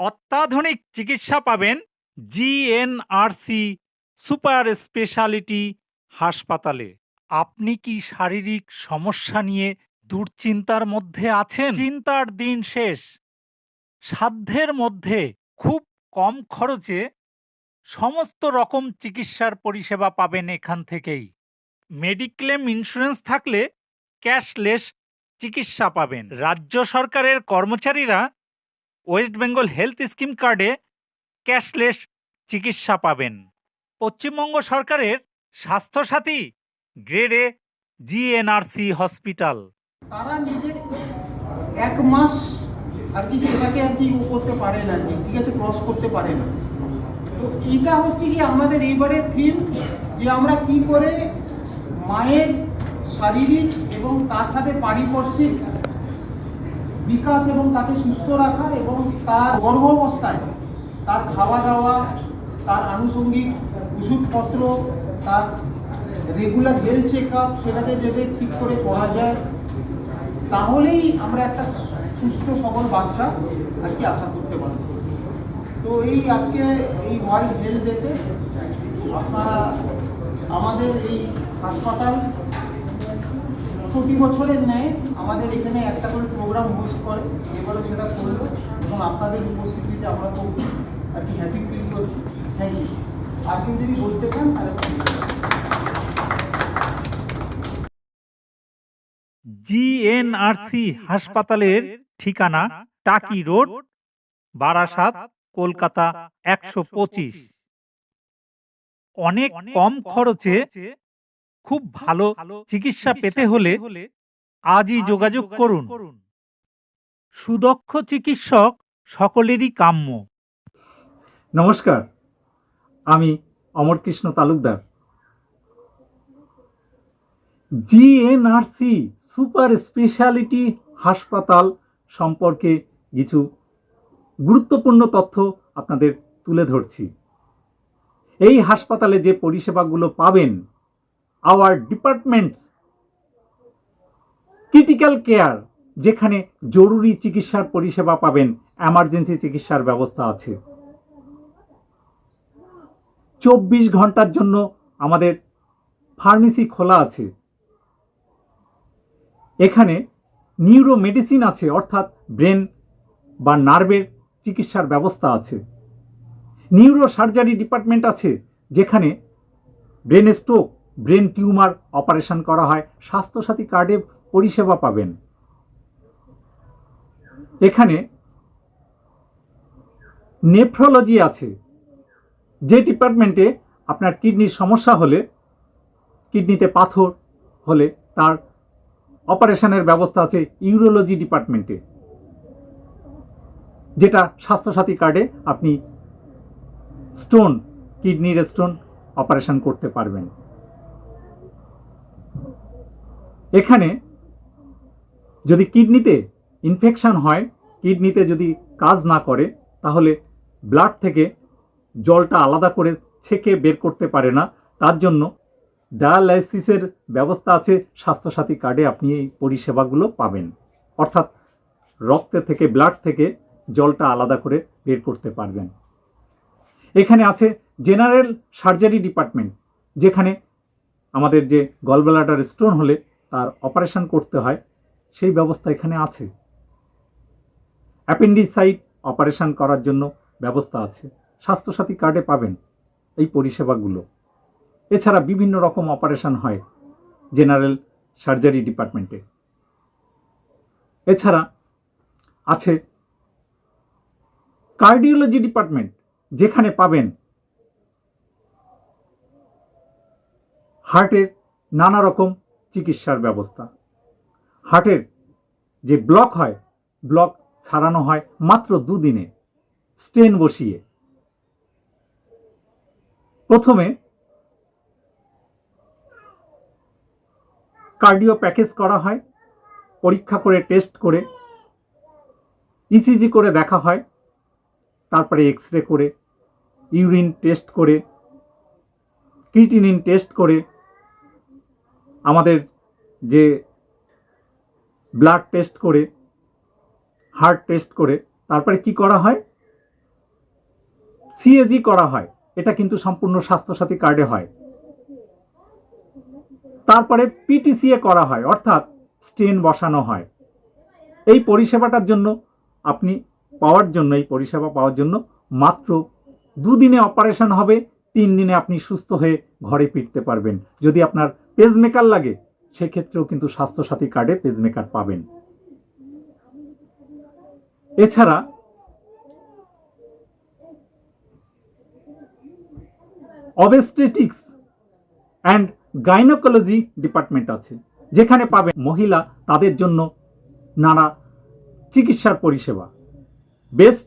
অত্যাধুনিক চিকিৎসা পাবেন জিএনআরসি সুপার স্পেশালিটি হাসপাতালে। আপনি কি শারীরিক সমস্যা নিয়ে দুশ্চিন্তার মধ্যে আছেন? চিন্তার দিন শেষ। সাধ্যের মধ্যে খুব কম খরচে সমস্ত রকম চিকিৎসার পরিষেবা পাবেন এখান থেকেই। মেডিক্লেম ইন্স্যুরেন্স থাকলে ক্যাশলেস চিকিৎসা পাবেন। রাজ্য সরকারের কর্মচারীরা ওয়েস্ট বেঙ্গল হেলথ স্কিম কার্ডে ক্যাশলেস চিকিৎসা পাবেন। পশ্চিমবঙ্গ সরকারের স্বাস্থ্যসাথী গ্রেডে জিএনআরসি হসপিটাল। তারা নিজের এক মাস আর কি সেটাকে আর কি করতে পারে না ঠিক আছে ক্রস করতে পারে না। তো এটা হচ্ছে কি আমাদের এইবারে থিম যে আমরা কি করে মায়ের শারীরিক এবং তার সাথে পারিপার্শ্বিক বিকাশ এবং তাকে সুস্থ রাখা এবং তার গর্ভাবস্থায় তার খাওয়া দাওয়া, তার আনুষঙ্গিক ওষুধপত্র, তার রেগুলার হেলথ চেক আপ সেটাকে যদি ঠিক করে করা যায়, তাহলেই আমরা একটা সুস্থ সবল বাচ্চা আর কি আশা করতে পারি তো এই আজকে এই ওয়ার্ল্ড হেলথ ডেতে আপনারা আমাদের এই হাসপাতাল প্রতি বছরের ন্যায় আমাদের এখানে একটা করে প্রোগ্রাম হোস্ট করে এবারও সেটা করল, এবং আপনাদের উপস্থিতিতে আমরা খুব আর কি হ্যাপি ফিল করছি। থ্যাংক ইউ কেউ যদি বলতে চান, তাহলে জিএনআরসি হাসপাতালের ঠিকানা টাকি রোড, বারাসাত, কলকাতা একশো পঁচিশ। অনেক কম খরচে খুব ভালো চিকিৎসা পেতে হলে আজই যোগাযোগ করুন। সুদক্ষ চিকিৎসক সকলেরই কাম্য। নমস্কার আমি Amarkrishna Talukdar. GNRC super speciality হাসপাতাল সম্পর্কে কিছু গুরুত্বপূর্ণ তথ্য আপনাদের তুলে ধরছি। এই হাসপাতালে যে পরিষেবাগুলো পাবেন আওয়ার ডিপার্টমেন্টস ক্রিটিক্যাল কেয়ার যেখানে জরুরি চিকিৎসার পরিষেবা পাবেন এমার্জেন্সি চিকিৎসার ব্যবস্থা আছে। চব্বিশ ঘণ্টার জন্য আমাদের ফার্মেসি খোলা আছে। এখানে নিউরো মেডিসিন আছে, অর্থাৎ ব্রেন বা নার্ভের চিকিৎসার ব্যবস্থা আছে। নিউরো সার্জারি ডিপার্টমেন্ট আছে, যেখানে brain stroke brain tumour operation করা হয়, স্বাস্থ্যসাথী কার্ডে পরিষেবা পাবেন। এখানে নেফ্রোলজি আছে। যে ডিপার্টমেন্টে আপনার কিডনির সমস্যা হলে, কিডনিতে পাথর হলে তার অপারেশনের ব্যবস্থা আছে ইউরোলজি ডিপার্টমেন্টে, যেটা স্বাস্থ্যসাথী কার্ডে আপনি স্টোন, কিডনির স্টোন অপারেশন করতে পারবেন। এখানে যদি কিডনিতে ইনফেকশান হয়, কিডনিতে যদি কাজ না করে, তাহলে ব্লাড থেকে জলটা আলাদা করে ছেঁকে বের করতে পারে না। তার জন্য ডায়ালাইসিসের ব্যবস্থা আছে, স্বাস্থ্যসাথী কার্ডে আপনি এই পরিষেবাগুলো পাবেন। অর্থাৎ রক্তে থেকে ব্লাড থেকে জলটা আলাদা করে বের করতে পারবেন। এখানে আছে জেনারেল সার্জারি ডিপার্টমেন্ট যেখানে আমাদের যে গলব্লাডার স্টোন হলে তার অপারেশন করতে হয়, সেই ব্যবস্থা এখানে আছে। অ্যাপেন্ডিসাইট অপারেশন করার জন্য ব্যবস্থা আছে। স্বাস্থ্যসাথী কার্ডে পাবেন এই পরিষেবাগুলো। এছাড়া বিভিন্ন রকম অপারেশন হয় জেনারেল সার্জারি ডিপার্টমেন্টে। এছাড়া আছে কার্ডিওলজি ডিপার্টমেন্ট, যেখানে পাবেন হার্টের নানা রকম চিকিৎসার ব্যবস্থা। হার্টের যে ব্লক হয়, ব্লক ছাড়ানো হয় মাত্র দুদিনে, স্টেন বসিয়ে। প্রথমে কার্ডিও প্যাকেজ করা হয়, পরীক্ষা করে, টেস্ট করে, ইসিজি করে দেখা হয়, তারপরে এক্স রে করে, ইউরিন টেস্ট করে, ক্রিটিনিন টেস্ট করে আমাদের যে ব্লাড টেস্ট করে হার্ট টেস্ট করে, তারপরে কি করা হয়? সিএজি করা হয়। এটা কিন্তু সম্পূর্ণ স্বাস্থ্যসাথী কার্ডে হয়। তারপরে পিটিসিএ করা হয়, অর্থাৎ স্টেন বসানো হয়। এই পরিষেবাটার জন্য আপনি পাওয়ার জন্য, এই পরিষেবা পাওয়ার জন্য মাত্র দুদিনে অপারেশন হবে, তিন দিনে আপনি সুস্থ হয়ে ঘরে ফিরতে পারবেন। যদি আপনার পেজমেকার লাগে, সেক্ষেত্রেও কিন্তু স্বাস্থ্যসাথী কার্ডে পেজমেকার পাবেন। এছাড়া অবেস্টেটিক্স অ্যান্ড গাইনোকোলজি ডিপার্টমেন্ট আছে, যেখানে পাবেন মহিলা তাদের জন্য নানা চিকিৎসার পরিষেবা। বেস্ট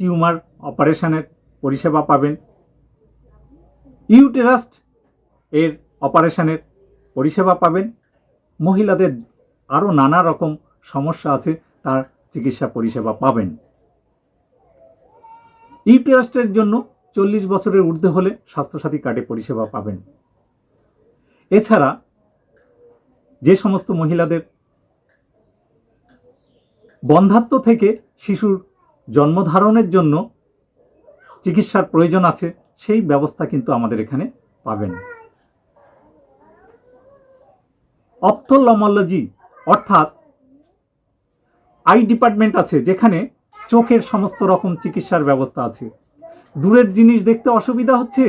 টিউমার অপারেশনের পরিষেবা পাবেন। ইউটেরাস্ট এর অপারেশনের পরিষেবা পাবেন। মহিলাদের আরও নানা রকম সমস্যা আছে, তার চিকিৎসা পরিষেবা পাবেন। ইউটেরাস্টের জন্য চল্লিশ বছরের ঊর্ধ্বে হলে স্বাস্থ্যসাথী কার্ডে পরিষেবা পাবেন। এছাড়া যে সমস্ত মহিলাদের বন্ধাত্ব থেকে শিশুর জন্মধারণের জন্য চিকিৎসার প্রয়োজন আছে, সেই ব্যবস্থা কিন্তু আমাদের এখানে পাবেন। অপথলমোলজি, অর্থাৎ আই ডিপার্টমেন্ট আছে যেখানে চোখের সমস্ত রকম চিকিৎসার ব্যবস্থা আছে। দূরের জিনিস দেখতে অসুবিধা হচ্ছে?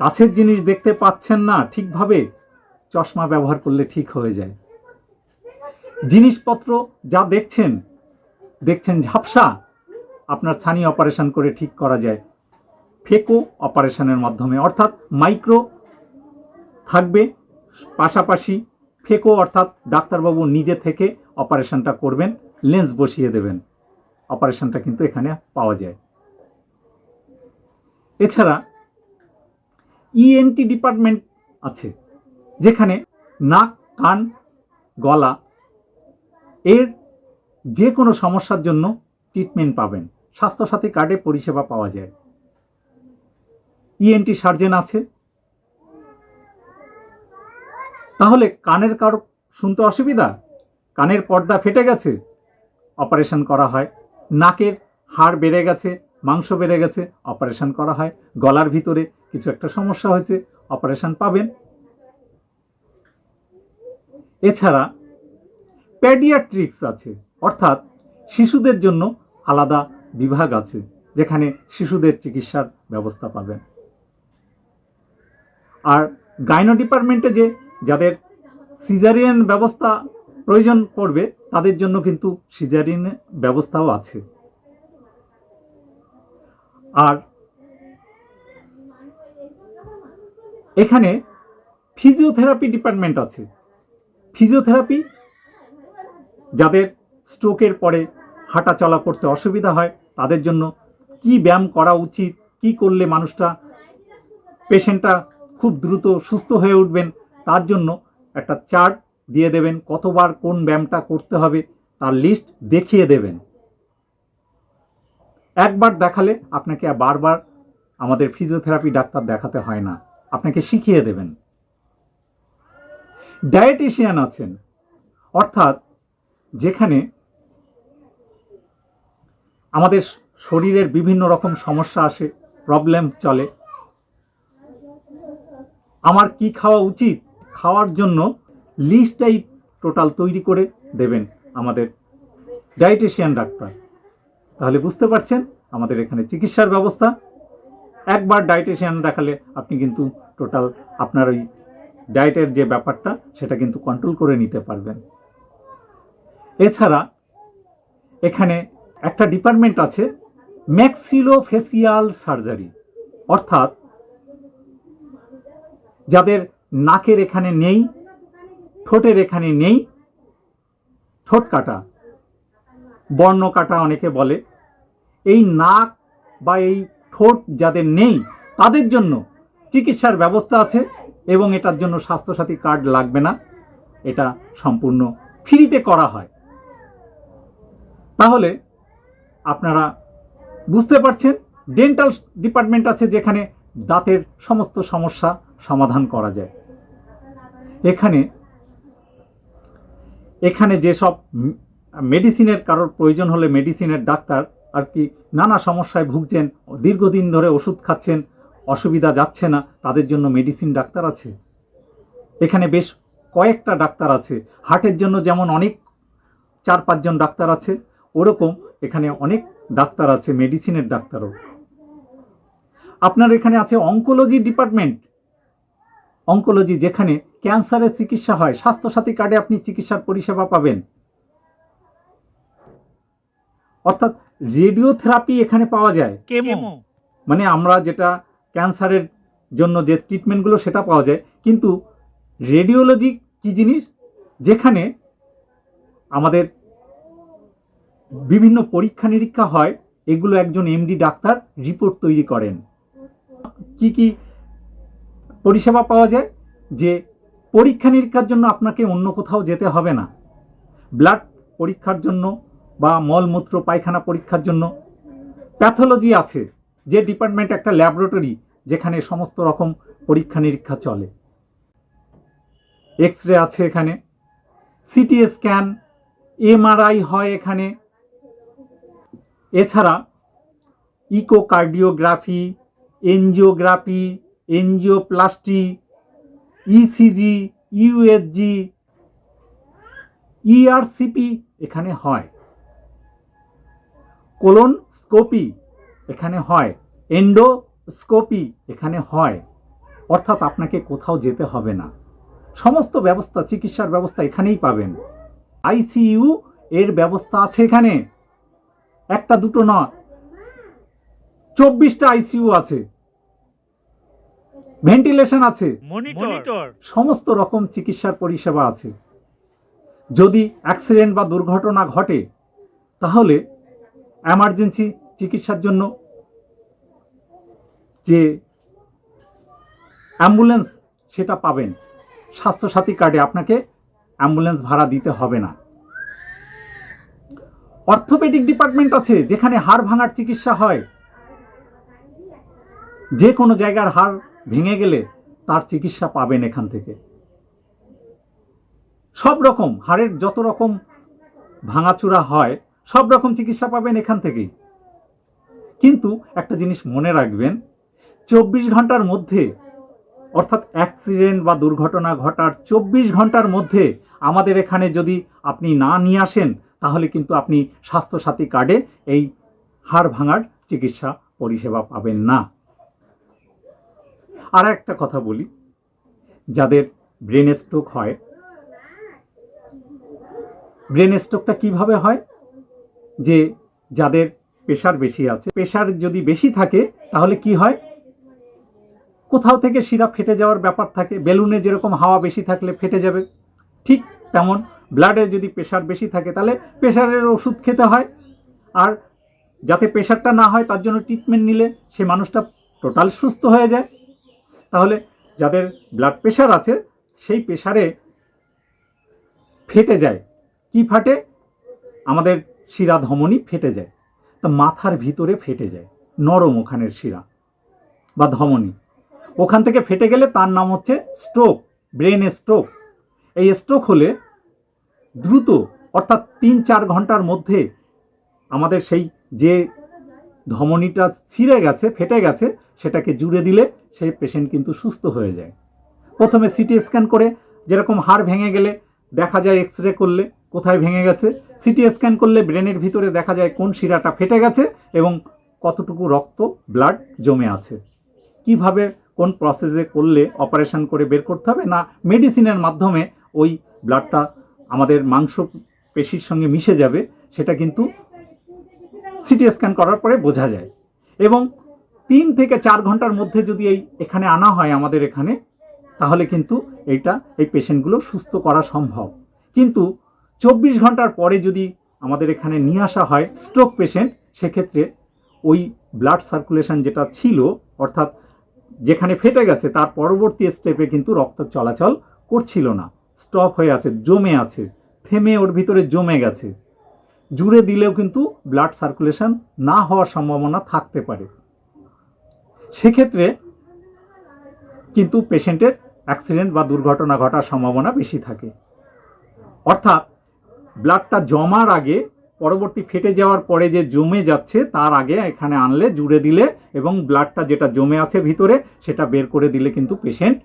কাছের জিনিস দেখতে পাচ্ছেন না, ঠিকভাবে চশমা ব্যবহার করলে ঠিক হয়ে যায়। জিনিসপত্র যা দেখছেন দেখছেন ঝাপসা, আপনার ছানি অপারেশন করে ঠিক করা যায়। ফেকো অপারেশনের মাধ্যমে, অর্থাৎ মাইক্রো থাকবে, পাশাপাশি ফেকো অর্থাৎ ডাক্তারবাবু নিজে থেকে অপারেশনটা করবেন, লেন্স বসিয়ে দেবেন। অপারেশনটা কিন্তু এখানে পাওয়া যায়। এছাড়া ইএনটি ডিপার্টমেন্ট আছে, যেখানে নাক, কান, গলা এর যে কোনো সমস্যার জন্য ট্রিটমেন্ট পাবেন। স্বাস্থ্যসাথী কার্ডে পরিষেবা পাওয়া যায়। ইএনটি সার্জেন আছে তাহলে কানের কারও শুনতে অসুবিধা? কানের পর্দা ফেটে গেছে? অপারেশন করা হয়। নাকের হাড় বেড়ে গেছে, মাংস বেড়ে গেছে, অপারেশন করা হয়। গলার ভিতরে কিছু একটা সমস্যা হয়েছে, অপারেশন পাবেন। এছাড়া প্যাডিয়াট্রিক্স আছে, অর্থাৎ শিশুদের জন্য আলাদা বিভাগ আছে, যেখানে শিশুদের চিকিৎসার ব্যবস্থা পাবেন। আর গাইনো ডিপার্টমেন্টে যে যাদের সিজারিয়ান ব্যবস্থা প্রয়োজন পড়বে, তাদের জন্য কিন্তু সিজারিয়ান ব্যবস্থাও আছে। আর এখানে ফিজিওথেরাপি ডিপার্টমেন্ট আছে। ফিজিওথেরাপি যাদের স্ট্রোকের পরে হাঁটা চলা করতে অসুবিধা হয়, তাদের জন্য কি ব্যায়াম করা উচিত, কি করলে মানুষটা পেশেন্টটা খুব দ্রুত সুস্থ হয়ে উঠবেন তার জন্য একটা চার্ট দিয়ে দেবেন কতবার কোন ব্যায়ামটা করতে হবে, তার লিস্ট দেখিয়ে দেবেন। একবার দেখালে আপনাকে বারবার আমাদের ফিজিওথেরাপি ডাক্তার দেখাতে হয় না, আপনাকে শিখিয়ে দেবেন। ডায়েটিশিয়ান আছেন, অর্থাৎ যেখানে আমাদের শরীরের বিভিন্ন রকম সমস্যা আসে, প্রবলেম চলে, আমার কি খাওয়া উচিত? খাওয়ার জন্য লিস্টটাই টোটাল তৈরি করে দেবেন আমাদের ডায়েটিশিয়ান ডাক্তার। তাহলে বুঝতে পারছেন আমাদের এখানে চিকিৎসার ব্যবস্থা। একবার ডায়েটিশিয়ান দেখালে আপনি কিন্তু টোটাল আপনার ওই ডায়েটের যে ব্যাপারটা, সেটা কিন্তু কন্ট্রোল করে নিতে পারবেন। এছাড়া এখানে একটা ডিপার্টমেন্ট আছে ম্যাক্সিলোফেসিয়াল সার্জারি অর্থাৎ যাদের নাকের এখানে নেই, ঠোঁটের এখানে নেই, ঠোঁট কাটা, বর্ণ কাটা অনেকে বলে। এই নাক বা এই ঠোঁট যাদের নেই, তাদের জন্য চিকিৎসার ব্যবস্থা আছে এবং এটার জন্য স্বাস্থ্যসাথী কার্ড লাগবে না। এটা সম্পূর্ণ ফ্রিতে করা হয়। তাহলে আপনারা বুঝতে পারছেন, ডেন্টাল ডিপার্টমেন্ট আছে যেখানে দাঁতের সমস্ত সমস্যা সমাধান করা যায়। এখানে এখানে যেসব মেডিসিনের কারোর প্রয়োজন হলে মেডিসিনের ডাক্তার আর কি নানা সমস্যায় ভুগছেন, দীর্ঘদিন ধরে ওষুধ খাচ্ছেন, অসুবিধা যাচ্ছে না, তাদের জন্য মেডিসিন ডাক্তার আছে। এখানে বেশ কয়েকটা ডাক্তার আছে। হার্টের জন্য যেমন অনেক চার পাঁচজন ডাক্তার আছে, ওরকম এখানে অনেক ডাক্তার আছে, মেডিসিনের ডাক্তারও। আপনার এখানে আছে অঙ্কোলজি ডিপার্টমেন্ট। অঙ্কোলজি যেখানে ক্যান্সারের চিকিৎসা হয়। স্বাস্থ্যসাথী কার্ডে আপনি চিকিৎসার পরিষেবা পাবেন। অর্থাৎ রেডিওথেরাপি এখানে পাওয়া যায়। কেমো। মানে আমরা যেটা ক্যান্সারের জন্য যে ট্রিটমেন্টগুলো সেটা পাওয়া যায়। কিন্তু রেডিওলজি কি জিনিস? যেখানে আমাদের বিভিন্ন পরীক্ষা নিরীক্ষা হয় এগুলো একজন এমডি ডাক্তার রিপোর্ট তৈরি করেন। কি কি পরিষেবা পাওয়া যায়? যে পরীক্ষা নিরীক্ষার জন্য আপনাকে অন্য কোথাও যেতে হবে না। ব্লাড পরীক্ষার জন্য বা মলমূত্র, পায়খানা পরীক্ষার জন্য প্যাথোলজি আছে, যে ডিপার্টমেন্ট একটা ল্যাবরেটরি যেখানে সমস্ত রকম পরীক্ষা নিরীক্ষা চলে। এক্স রে আছে এখানে, সিটি স্ক্যান, এমআরআই হয় এখানে। এছাড়া echocardiography, angiography, angioplasty ECG USG ERCP এখানে হয়। কোলনস্কোপি এখানে হয়। এন্ডোস্কোপি এখানে হয়। অর্থাৎ আপনাকে কোথাও যেতে হবে না। সমস্ত ব্যবস্থা, চিকিৎসার ব্যবস্থা এখানেই পাবেন। আইসিইউ এর ব্যবস্থা আছে এখানে। একটা দুটো না চব্বিশটা আইসিইউ আছে। ভেন্টিলেশন আছে। মনিটর সমস্ত রকম চিকিৎসার পরিষেবা আছে। যদি অ্যাক্সিডেন্ট বা দুর্ঘটনা ঘটে তাহলে এমার্জেন্সি চিকিৎসার জন্য যে অ্যাম্বুলেন্স সেটা পাবেন। স্বাস্থ্যসাথী কার্ডে আপনাকে অ্যাম্বুলেন্স ভাড়া দিতে হবে না। অর্থোপেডিক ডিপার্টমেন্ট আছে যেখানে হাড় ভাঙার চিকিৎসা হয়। যে কোনো জায়গার হাড় ভেঙে গেলে তার চিকিৎসা পাবেন এখান থেকে। সব রকম হাড়ের যত রকম ভাঙাচুরা হয়, সব রকম চিকিৎসা পাবেন এখান থেকেই। কিন্তু একটা জিনিস মনে রাখবেন, চব্বিশ ঘণ্টার মধ্যে, অর্থাৎ অ্যাক্সিডেন্ট বা দুর্ঘটনা ঘটার চব্বিশ ঘণ্টার মধ্যে আমাদের এখানে যদি আপনি না নিয়ে আসেন, তাহলে কিন্তু আপনি স্বাস্থ্যসাথী কার্ডে এই হাড় ভাঙার চিকিৎসা পরিষেবা পাবেন না। আর একটা কথা বলি। যাদের ব্রেন স্ট্রোক হয় ব্রেন স্ট্রোকটা কীভাবে হয়? যে যাদের প্রেশার বেশি আছে প্রেশার যদি বেশি থাকে, তাহলে কি হয়? কোথাও থেকে শিরা ফেটে যাওয়ার ব্যাপার থাকে, বেলুনে যেরকম হাওয়া বেশি থাকলে ফেটে যাবে, ঠিক তেমন। ব্লাডে যদি প্রেশার বেশি থাকে, তাহলে প্রেশারের ওষুধ খেতে হয়। আর যাতে প্রেশারটা না হয়, তার জন্য ট্রিটমেন্ট নিলে সে মানুষটা টোটাল সুস্থ হয়ে যায়। তাহলে যাদের ব্লাড প্রেশার আছে, সেই প্রেশারে ফেটে যায়। কি ফাটে? আমাদের শিরা ধমনী ফেটে যায়। তা মাথার ভিতরে ফেটে যায়। নরম ওখানের শিরা বা ধমনী। ওখান থেকে ফেটে গেলে তার নাম হচ্ছে স্ট্রোক ব্রেন স্ট্রোক এই স্ট্রোক হলে দ্রুত, অর্থাৎ তিন চার ঘণ্টার মধ্যে আমাদের সেই যে ধমনীটা ছিঁড়ে গেছে, ফেটে গেছে, সেটাকে জুড়ে দিলে সেই পেশেন্ট কিন্তু সুস্থ হয়ে যায়। প্রথমে সিটি স্ক্যান করে যেরকম হাড় ভেঙে গেলে দেখা যায় এক্স রে করলে কোথায় ভেঙে গেছে সিটি স্ক্যান করলে ব্রেনের ভিতরে দেখা যায় কোন শিরাটা ফেটে গেছে এবং কতটুকু রক্ত ব্লাড জমে আছে। কীভাবে, কোন প্রসেসে করলে অপারেশন করে বের করতে হবে না মেডিসিনের মাধ্যমে ওই ব্লাডটা আমাদের মাংস পেশির সঙ্গে মিশে যাবে, সেটা কিন্তু সিটি স্ক্যান করার পরে বোঝা যায়। এবং তিন থেকে চার ঘণ্টার মধ্যে যদি এই এখানে আনা হয় আমাদের এখানে, তাহলে কিন্তু এইটা, এই পেশেন্টগুলো সুস্থ করা সম্ভব। কিন্তু চব্বিশ ঘণ্টার পরে যদি আমাদের এখানে নিয়ে আসা হয় স্ট্রোক পেশেন্ট সেক্ষেত্রে ওই ব্লাড সার্কুলেশন যেটা ছিল, অর্থাৎ যেখানে ফেটে গেছে, তার পরবর্তী স্টেপে কিন্তু রক্ত চলাচল করছিল না। স্টপ হয়ে আছে, জমে আছে, থেমে, ওর ভিতরে জমে গেছে। জুড়ে দিলেও কিন্তু ব্লাড সার্কুলেশন না হওয়ার সম্ভাবনা থাকতে পারে। সেক্ষেত্রে কিন্তু পেশেন্টের অ্যাক্সিডেন্ট বা দুর্ঘটনা ঘটার সম্ভাবনা বেশি থাকে। অর্থাৎ ব্লাডটা জমার আগে, পরবর্তী ফেটে যাওয়ার পরে যে জমে যাচ্ছে, তার আগে এখানে আনলে, জুড়ে দিলে এবং ব্লাডটা যেটা জমে আছে ভিতরে, সেটা বের করে দিলে কিন্তু পেশেন্ট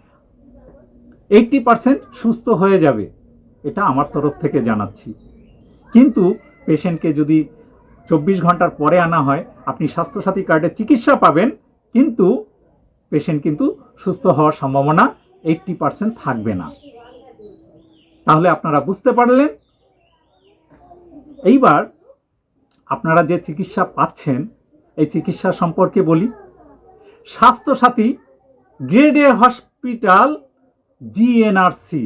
এইটটি পার্সেন্ট সুস্থ হয়ে যাবে। এটা আমার তরফ থেকে জানাচ্ছি। কিন্তু পেশেন্টকে যদি চব্বিশ ঘণ্টার পরে আনা হয়, আপনি স্বাস্থ্যসাথী কার্ডে চিকিৎসা পাবেন কিন্তু পেশেন্ট কিন্তু সুস্থ হওয়ার সম্ভাবনা এইটটি পার্সেন্ট থাকবে না। তাহলে আপনারা বুঝতে পারলেন? এইবার আপনারা যে চিকিৎসা পাচ্ছেন, এই চিকিৎসা সম্পর্কে বলি। Swasthyasathi grade A hospital GNRC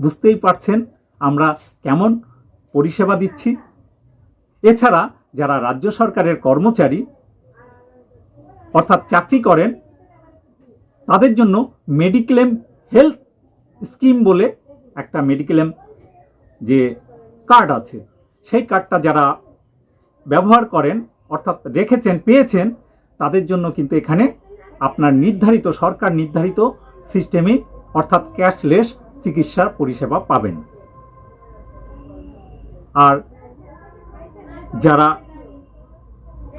বুঝতেই পারছেন আমরা কেমন পরিষেবা দিচ্ছি। এছাড়া যারা রাজ্য সরকারের কর্মচারী অর্থাৎ চাকরি করেন, তাদের জন্য মেডিক্লেম হেলথ স্কিম বলে একটা মেডিক্লেম যে কার্ড আছে। সেই কার্ডটা যারা ব্যবহার করেন, অর্থাৎ রেখেছেন, পেয়েছেন, তাদের জন্য কিন্তু এখানে আপনার নির্ধারিত, সরকার নির্ধারিত সিস্টেমে অর্থাৎ ক্যাশলেস চিকিৎসা পরিষেবা পাবেন। আর যারা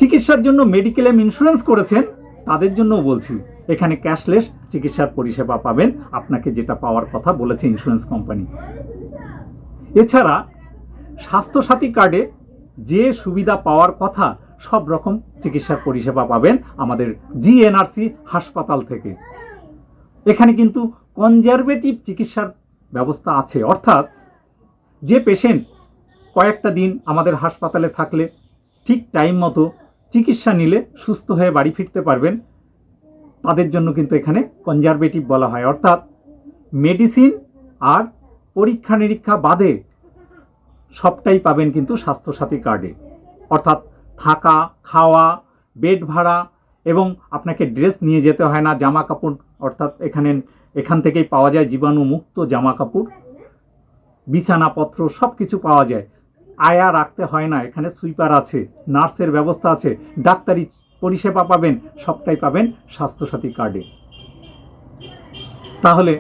চিকিৎসার জন্য মেডিক্লেম ইন্স্যুরেন্স করেছেন, তাদের জন্য বলছি, এখানে ক্যাশলেস চিকিৎসার পরিষেবা পাবেন, আপনাকে যেটা পাওয়ার কথা বলেছে ইন্স্যুরেন্স কোম্পানি এছাড়া স্বাস্থ্যসাথী কার্ডে যে সুবিধা পাওয়ার কথা সব রকম চিকিৎসার পরিষেবা পাবেন আমাদের জিএনআরসি হাসপাতাল থেকে। এখানে কিন্তু কনজারভেটিভ চিকিৎসার ব্যবস্থা আছে, অর্থাৎ যে পেশেন্ট কয়েকটা দিন আমাদের হাসপাতালে থাকলে ঠিক টাইম মতো চিকিৎসা নিলে সুস্থ হয়ে বাড়ি ফিরতে পারবেন। তাদের জন্য কিন্তু এখানে কনজারভেটিভ বলা হয়। অর্থাৎ মেডিসিন আর পরীক্ষা নিরীক্ষা বাদে সবটাই পাবেন কিন্তু স্বাস্থ্যসাথী কার্ডে অর্থাৎ থাকা, খাওয়া বেড ভাড়া এবং আপনাকে ড্রেস নিয়ে যেতে হয় না জামা কাপড় অর্থাৎ এখানে, এখান থেকেই পাওয়া যায় জীবাণুমুক্ত জামা কাপড় বিছানাপত্র সব কিছু পাওয়া যায়। আয়া রাখতে হয় না। এখানে সুইপার আছে, নার্সের ব্যবস্থা আছে, ডাক্তারি পরিষেবা পাবেন, সবটাই পাবেন স্বাস্থ্যসাথী কার্ডে। তাহলে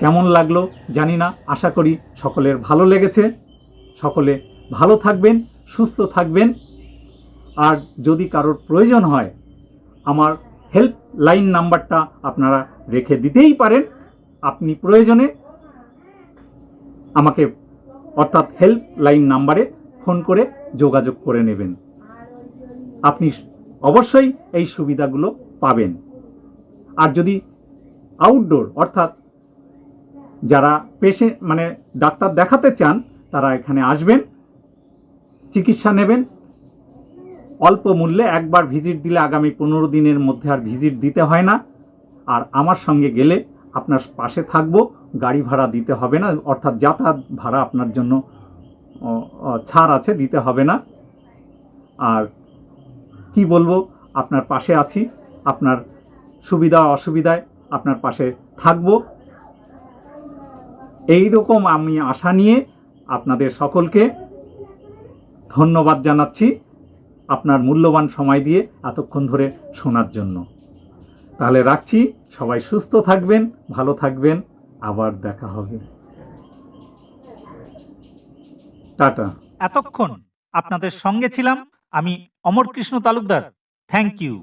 কেমন লাগল জানি না, আশা করি সকলের ভালো লেগেছে। সকলে ভালো থাকবেন, সুস্থ থাকবেন। আর যদি কারোর প্রয়োজন হয়, আমার হেল্প লাইন নাম্বারটা আপনারা রেখে দিতেই পারেন। আপনি প্রয়োজনে আমাকে অর্থাৎ হেল্প লাইন নাম্বারে ফোন করে যোগাযোগ করে নেবেন। আপনি অবশ্যই এই সুবিধাগুলো পাবেন। আর যদি আউটডোর অর্থাৎ যারা পেশেন্ট মানে ডাক্তার দেখাতে চান, তারা এখানে আসবেন, চিকিৎসা নেবেন। অল্প মূল্যে একবার ভিজিট দিলে আগামী পনেরো দিনের মধ্যে আর ভিজিট দিতে হয় না। আর আমার সঙ্গে গেলে আপনার পাশে থাকব, গাড়ি ভাড়া দিতে হবে না, অর্থাৎ যাতায়াত ভাড়া আপনার জন্য ছাড় আছে, দিতে হবে না। আর কি বলব, আপনার পাশে আছি, আপনার সুবিধা অসুবিধায় আপনার পাশে থাকব। এই রকম আমি আশা নিয়ে আপনাদের সকলকে ধন্যবাদ জানাচ্ছি আপনার মূল্যবান সময় দিয়ে এতক্ষণ ধরে শোনার জন্য। তাহলে রাখছি। সবাই সুস্থ থাকবেন, ভালো থাকবেন, আবার দেখা হবে। টাটা। এতক্ষণ আপনাদের সঙ্গে ছিলাম আমি অমর কৃষ্ণ তালুকদার। Thank you